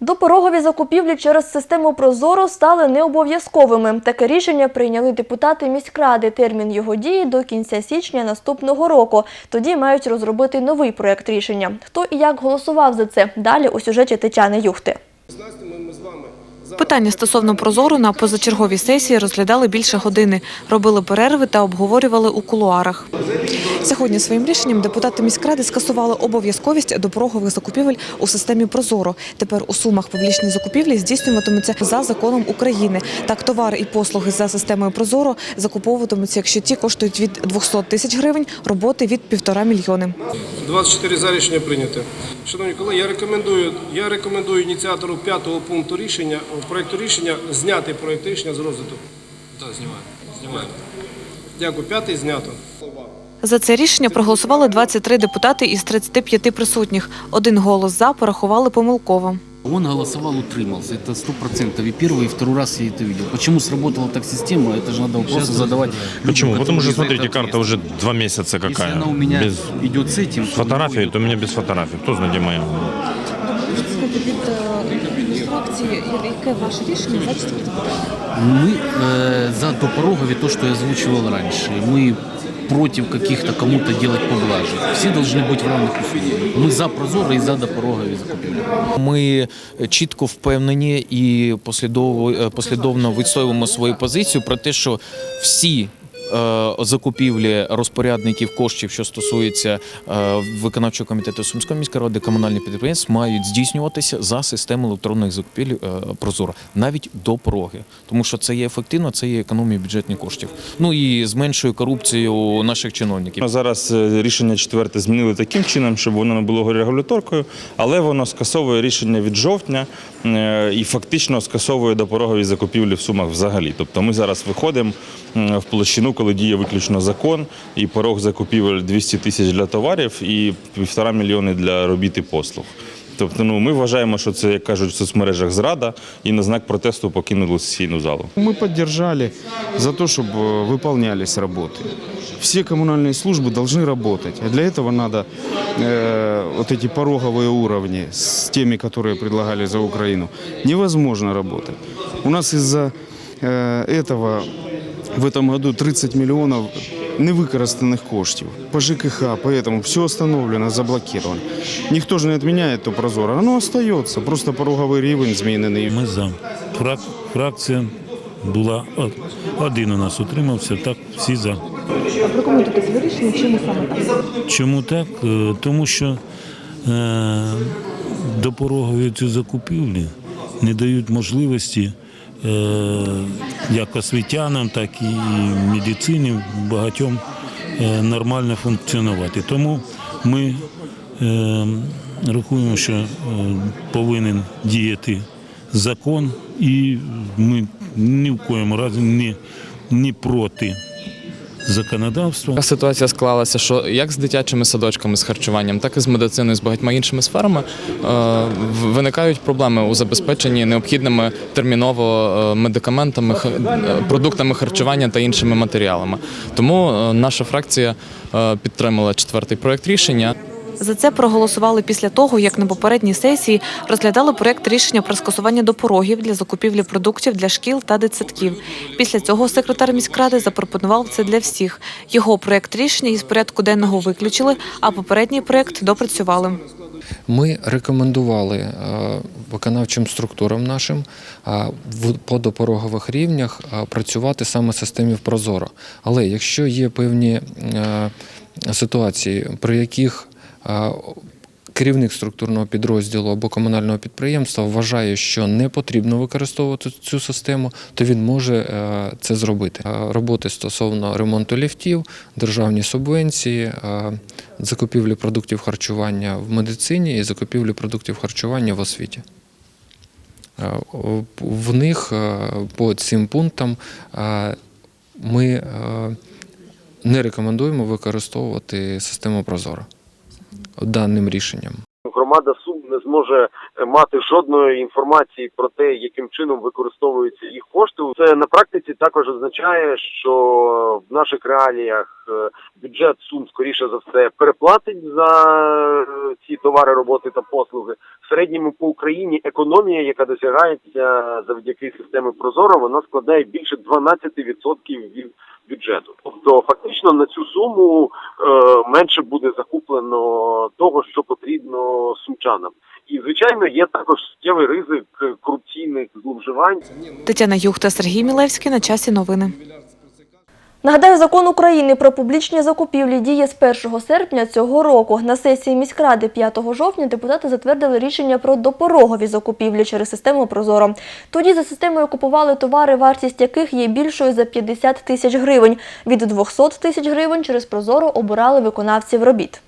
Допорогові закупівлі через систему Прозоро стали необов'язковими. Таке рішення прийняли депутати міськради. Термін його дії до кінця січня наступного року. Тоді мають розробити новий проект рішення. Хто і як голосував за це? Далі у сюжеті Тетяни Юхти. Питання стосовно прозору на позачерговій сесії розглядали більше години, робили перерви та обговорювали у кулуарах. Сьогодні своїм рішенням депутати міськради скасували обов'язковість допорогових закупівель у системі Прозоро. Тепер у сумах публічні закупівлі здійснюватимуться за законом України. Так, товари і послуги за системою Прозоро закуповуватимуться, якщо ті коштують від 200 тисяч гривень, роботи від півтора мільйони. 24 за рішення прийняте. Шановні колеги, я рекомендую, я рекомендую ініціатору п'ятого пункту рішення, проекту рішення зняти проект рішення з розгляду. Так, знімаємо. Знімаємо. Дякую. П'ятий знято. За це рішення проголосували 23 депутати із 35 присутніх. Один голос за порахували помилково. Он голосовал, утримался. Это сто процентов. И первый, и второй раз я это видел. Почему сработала так система, это же надо вопросы задавать. людям, Почему? которые Потому что, за смотрите, это карта уже ответственны. два месяца Если какая. она у меня Без идет с этим, то фотографии, у него то у меня без фотографий. Кто знает, где моя? яке ваше рішення за Мы э, за допорогові, то, что я озвучивал раньше. Мы против каких-то кому-то делать поблажек. Все должны быть в равных условиях. Мы за прозоро и за допорогові закупівлі. Ми чітко впевнені і послідовно, е, послідовно відстоюємо свою позицію про те, що всі. е, Закупівлі розпорядників коштів, що стосується е, виконавчого комітету Сумської міської ради, комунальних підприємств, мають здійснюватися за системою електронних закупівель е, Прозоро, навіть до пороги, тому що це є ефективно, це є економія бюджетних коштів. Ну і зменшує корупцію наших чиновників. Зараз рішення четверте змінили таким чином, щоб воно не було регуляторкою, але воно скасовує рішення від жовтня і фактично скасовує допорогові закупівлі в сумах взагалі. Тобто ми зараз виходимо в площину, коли діє виключно закон, і порог закупівель 200 тисяч для товарів і півтора мільйони для робіт і послуг. Тобто, ну ми вважаємо, що це, як кажуть в соцмережах, зрада, і на знак протесту покинули сесійну залу. Мы поддержали за то, чтобы э, выполнялись работы. Все коммунальные службы должны работать. А для этого надо э, вот эти пороговые уровни с теми, которые предлагали за Украину. Невозможно работать. У нас из-за э, этого в этом году 30 миллионов невикористаних коштів по ЖКХ, поэтому все остановлено, заблокировано. Ніхто ж не відміняє то прозоро, воно остається, просто пороговий рівень змінений. Ми за. Фрак, фракція була один у нас утримався, так всі за. А прокоментуйте своє рішення, чому саме так? Чому так? Е, Тому що е, допорогові ці закупівлі не дають можливості як освітянам, так і медицині багатьом е, нормально функціонувати. Тому ми е, рахуємо, що е, повинен діяти закон, і ми ні в коєму разі не, не проти законодавства. Ситуація склалася, що як з дитячими садочками з харчуванням, так і з медициною, з багатьма іншими сферами е, виникають проблеми у забезпеченні необхідними терміново е, медикаментами, е, продуктами харчування та іншими матеріалами. Тому наша фракція підтримала четвертий проект рішення. За це проголосували після того, як на попередній сесії розглядали проект рішення про скасування допорогів для закупівлі продуктів для шкіл та дитсадків. Після цього секретар міськради запропонував це для всіх. Його проект рішення із порядку денного виключили, а попередній проект допрацювали. Ми рекомендували е, виконавчим структурам нашим е, по допорогових рівнях е, працювати саме в системі Прозоро. Але якщо є певні ситуації, при яких керівник структурного підрозділу або комунального підприємства вважає, що не потрібно використовувати цю систему, то він може е, це зробити. Роботи стосовно ремонту ліфтів, державні субвенції, закупівлі продуктів харчування в медицині і закупівлі продуктів харчування в освіті. В них е, по цим пунктам е, ми не рекомендуємо використовувати систему Прозоро даним рішенням. Громада Сум не зможе е, мати жодної інформації про те, яким чином використовуються їх кошти. Це на практиці також означає, що в наших реаліях е, бюджет сум скоріше за все переплатить за е, ці товари, роботи та послуги. В середньому по Україні економія, яка досягається завдяки системі Прозоро, вона складає більше 12% від бюджету. Тобто, фактично на цю суму менше буде закуплено того, що потрібно сумчанам. І звичайно, є також суттєвий ризик корупційних зловживань. Тетяна Юхта, Сергій Мілевський на часі новини. Нагадаю, закон України про публічні закупівлі діє з 1 серпня цього року. На сесії міськради 5 жовтня депутати затвердили рішення про допорогові закупівлі через систему Прозоро. Тоді за системою купували товари, вартість яких є більшою за 50 тисяч гривень. Від 200 тисяч гривень через Прозоро обирали виконавців робіт.